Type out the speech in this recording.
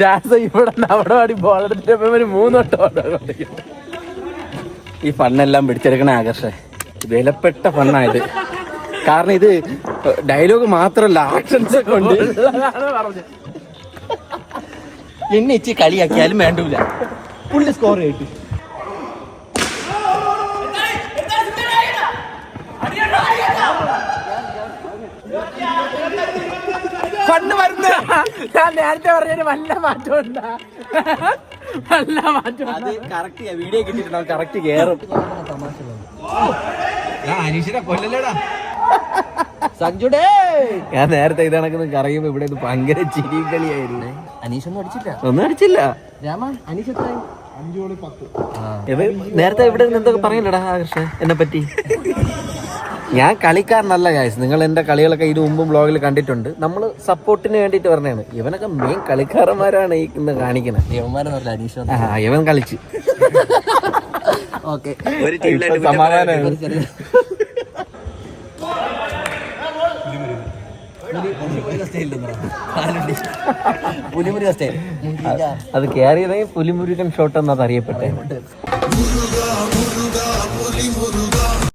Dance ഇവിടെ നിന്ന് അവിടെ പാടി ബോൾ എടുത്തിട്ട് ഒരു മൂന്നോട്ടോ ഈ ഫണ്ണെല്ലാം പിടിച്ചെടുക്കണ ആകർഷ. വിലപ്പെട്ട ഫണ്ണായത്. കാരണം ഇത് ഡയലോഗ് മാത്രമല്ല ആക്ഷൻസ് ഒക്കെ ഉണ്ട്. എന്നെ ഇച്ചി കളിയാക്കിയാലും വേണ്ടൂല. പുള്ളി സ്കോർ ചെയ്തിട്ട് ഫണ്ട് വരുന്ന ഞാൻ നേരത്തെ പറഞ്ഞൊരു വല്ല മാറ്റം വല്ല മാറ്റം അത് കറക്റ്റ് വീഡിയോ കിട്ടിയിട്ടുണ്ടാവും. കറക്റ്റ് കേറും. അനീഷിനെ കൊല്ലല്ലേടാ. സഞ്ജുടേ. ഞാൻ നേരത്തെ ഇത് കണക്കുന്ന കറിയുമ്പോ ഇവിടെ ഭയങ്കര ചിരി കളിയായിരുന്നു. അനീഷൊന്നും അടിച്ചില്ല. ഒന്നും അടിച്ചില്ല. രാമ അനീഷ് എത്രയായി നേരത്തെ ഇവിടെ നിന്ന് എന്തൊക്കെ പറയലടാ കൃഷ്ണ എന്നെ പറ്റി ഞാൻ കളിക്കാരനല്ല ഗായ്സ് നിങ്ങൾ എന്റെ കളികളൊക്കെ ഇതിനു മുമ്പും ബ്ലോഗിൽ കണ്ടിട്ടുണ്ട്. നമ്മൾ സപ്പോർട്ടിന് വേണ്ടിയിട്ട് പറഞ്ഞാണ് ഇവനൊക്കെ മെയിൻ കളിക്കാരന്മാരാണ് ഈ ഇന്ന് കാണിക്കുന്നത് ഇവൻ കളിച്ച്. ഓക്കെ. സമാധാനമാണ് അത് കയറിയതായി പുലിമുരുകൻ ഷോട്ട് എന്നത് അറിയപ്പെട്ടെ